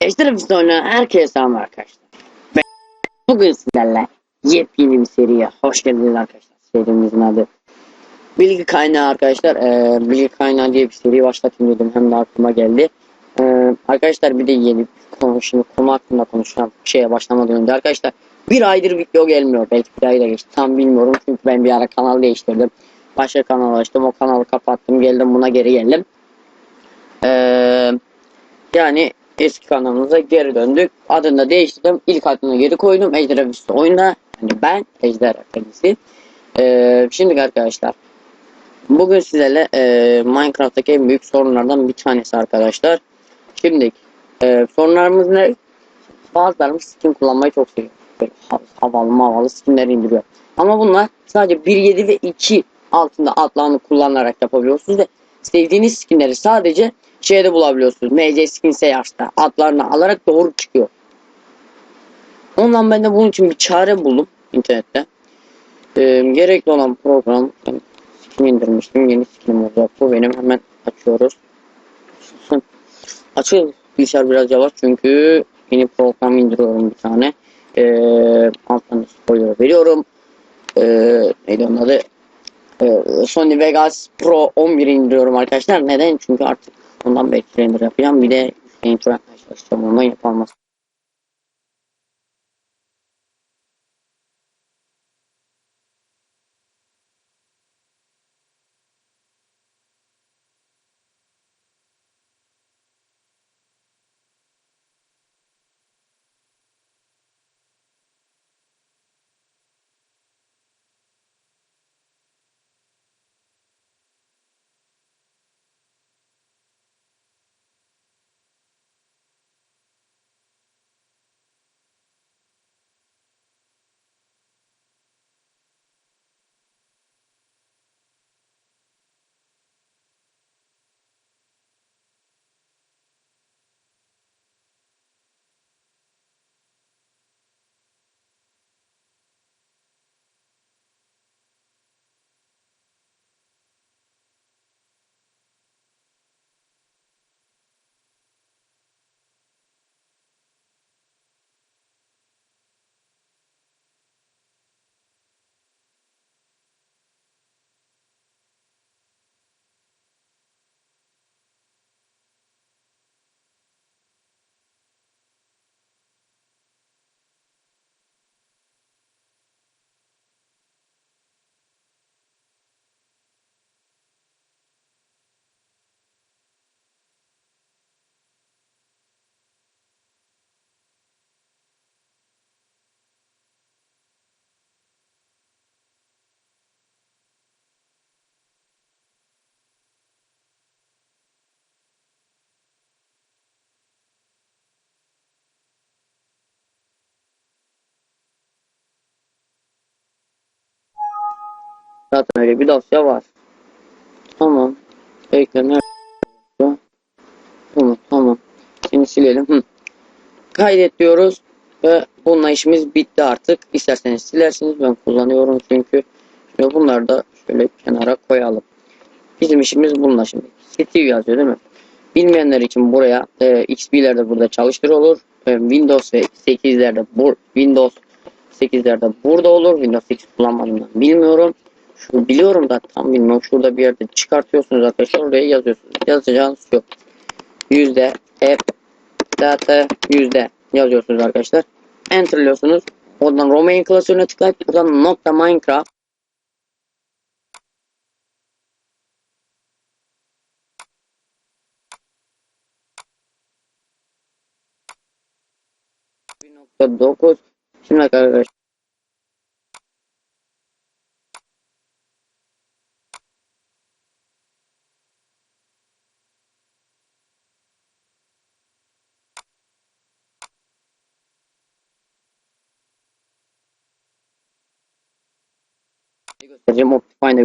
Ejder Vizyonu herkese selam arkadaşlar. Ben bugün sizlerle yepyeni bir seriye hoş geldiniz arkadaşlar. Serimizin adı Bilgi Kaynağı arkadaşlar. Ee, Bilgi Kaynağı diye bir seri başlatayım dedim. Hem de aklıma geldi. Ee, arkadaşlar bir de yeni bir konu, hakkında konuşacağım şeye başlamadan önce arkadaşlar bir aydır video gelmiyor. Belki bir ayda geçti. Tam bilmiyorum çünkü ben bir ara kanal değiştirdim. Başka kanal açtım. O kanalı kapattım. Geldim buna geri geldim. Ee, yani eski kanalımıza geri döndük. Adını da değiştirdim. İlk adını geri koydum. Ejder Efendisi oyunda. Yani ben Ejder Efendisi. Ee, şimdi arkadaşlar. Bugün sizlerle e, Minecraft'taki en büyük sorunlardan bir tanesi arkadaşlar. Şimdi e, sorunlarımız ne? Bazılarımız skin kullanmayı çok seviyor. Böyle hav- havalı havalı skinler indiriyor. Ama bunlar sadece 1.7 ve 2 altında adlarını kullanarak yapabiliyorsunuz ve sevdiğiniz skinleri sadece şeyde bulabiliyorsunuz. MC Skin Seyahat'ta adlarını alarak doğru çıkıyor. Ondan ben de bunun için bir çare buldum internette. Ee, gerekli olan program skin indirmiştim. Yeni skinim olacak. Bu benim hemen açıyoruz. Açıl bilgisayar biraz yavaş çünkü yeni program indiriyorum bir tane. Ee, alttan spoiler veriyorum. Ee, neydi onun adı? Ee, Sony Vegas Pro 11 indiriyorum arkadaşlar. Neden? Çünkü artık ondan render yapacağım. Bir de intro arkadaşlar ondan yapamaz. Zaten öyle bir dosya var. Tamam. Ekleme. Tamam tamam. Şimdi silelim. Hı. Kaydet diyoruz. Ve bununla işimiz bitti artık. İsterseniz silersiniz. Ben kullanıyorum çünkü. Şimdi bunları da şöyle kenara koyalım. Bizim işimiz bununla şimdi. Steve yazıyor değil mi? Bilmeyenler için buraya e, XP'ler burada çalıştır olur. E, Windows ve 8'lerde bu Windows 8'lerde burada olur. Windows 8 kullanmadığımdan bilmiyorum. Şu biliyorum da tam bilmiyorum. Şurada bir yerde çıkartıyorsunuz arkadaşlar. Oraya yazıyorsunuz. Yazacağınız yok. Yüzde app data yüzde yazıyorsunuz arkadaşlar. Enterliyorsunuz. Oradan Romain klasörüne tıklayıp buradan nokta Minecraft bir nokta dokuz. Şimdi arkadaşlar Союз, скажімо, файний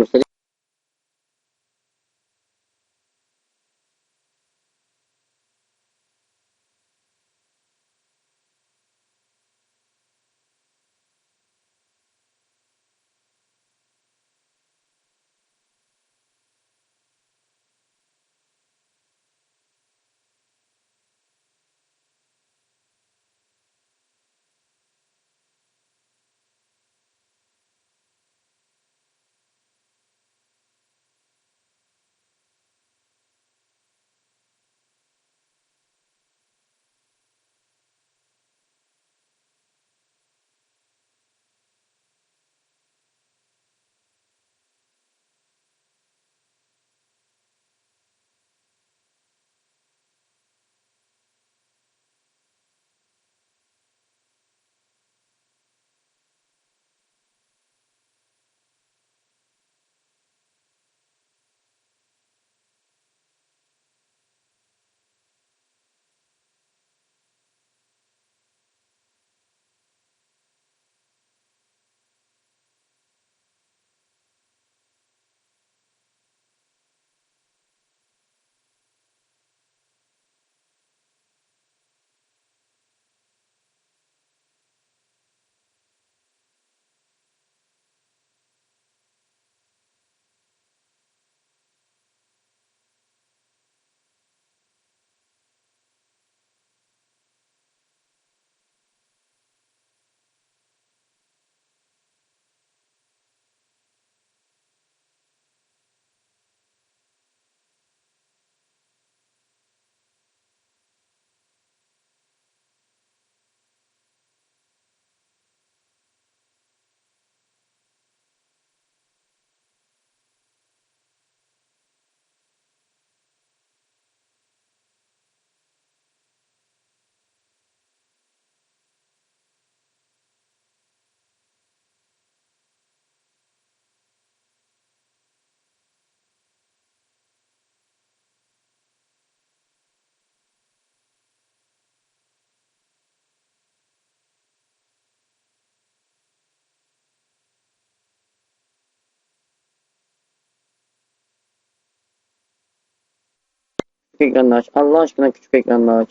ekranda aç. Allah aşkına küçük ekranda aç.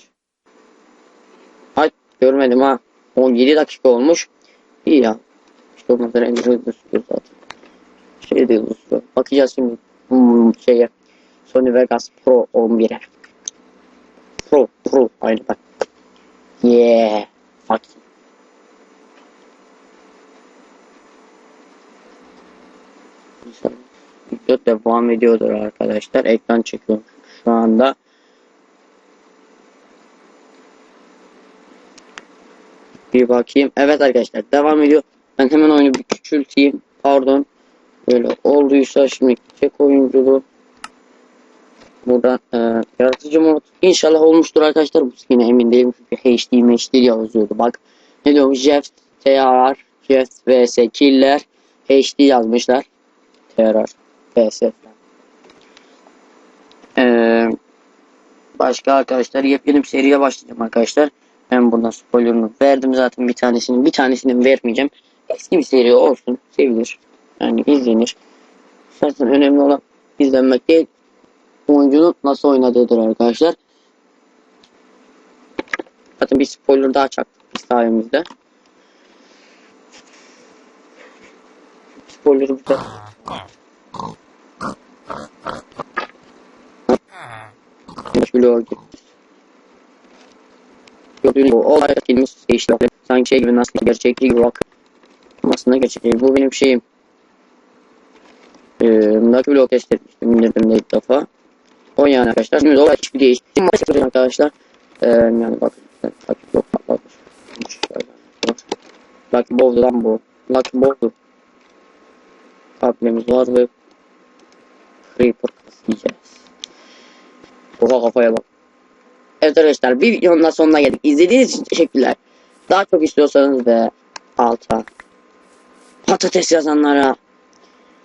Aç görmedim ha. 17 dakika olmuş. İyi ya. İşte o kadar en hızlı sürüyor zaten. Şey de hızlı. Bakacağız şimdi hmm, şeye. Sony Vegas Pro 11'e. Pro, Pro. Aynı bak. Yeah. Fuck. Video devam ediyordur arkadaşlar. Ekran çekiyorum şu anda. Bir bakayım. Evet arkadaşlar devam ediyor. Ben hemen oyunu bir küçülteyim. Pardon. Böyle olduysa şimdi çek oyunculuğu. Buradan e, yaratıcı mod inşallah olmuştur arkadaşlar. Bu yine emin değilim çünkü HD HD yazıyordu. Bak ne diyor? Jeff TR Jeff vs Killer HD yazmışlar. TR vs. Ee, başka arkadaşlar yepyeni bir seriye başlayacağım arkadaşlar. Ben buradan spoilerını verdim zaten bir tanesini. Bir tanesini vermeyeceğim. Eski bir seri olsun. Sevilir. Yani izlenir. Zaten önemli olan izlenmek değil. Oyuncunun nasıl oynadığıdır arkadaşlar. Zaten bir spoiler daha çaktık biz sayemizde. Spoiler'ı bloğa gittik. Gördüğünüz gibi olay kelimesi değişti. Sanki şey gibi nasıl gerçekliği gibi bak. Aslında gerçekliği. Bu benim şeyim. Ee, Lucky Block test etmiştim. İndirdim de ilk defa. O yani arkadaşlar. Şimdi olay hiçbir değişti. Yapacağım arkadaşlar. Ee, yani bakın. Lucky Block. Şöyle. Lucky Bowl'du lan bu. Lucky Bowl'du. Kablemiz var ve Creeper kaslayacağız. Oha kafaya bak. Evet arkadaşlar bir videonun da sonuna geldik. İzlediğiniz için teşekkürler. Daha çok istiyorsanız ve alta patates yazanlara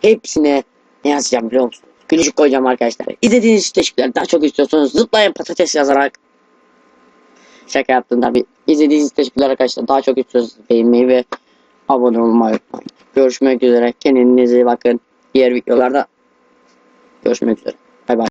hepsine ne yazacağım biliyor musunuz? Gülücük koyacağım arkadaşlar. İzlediğiniz için teşekkürler. Daha çok istiyorsanız zıplayın patates yazarak. Şaka yaptım tabi. İzlediğiniz için teşekkürler arkadaşlar. Daha çok istiyorsanız beğenmeyi ve abone olmayı unutmayın. Görüşmek üzere. Kendinize bakın. Diğer videolarda görüşmek üzere.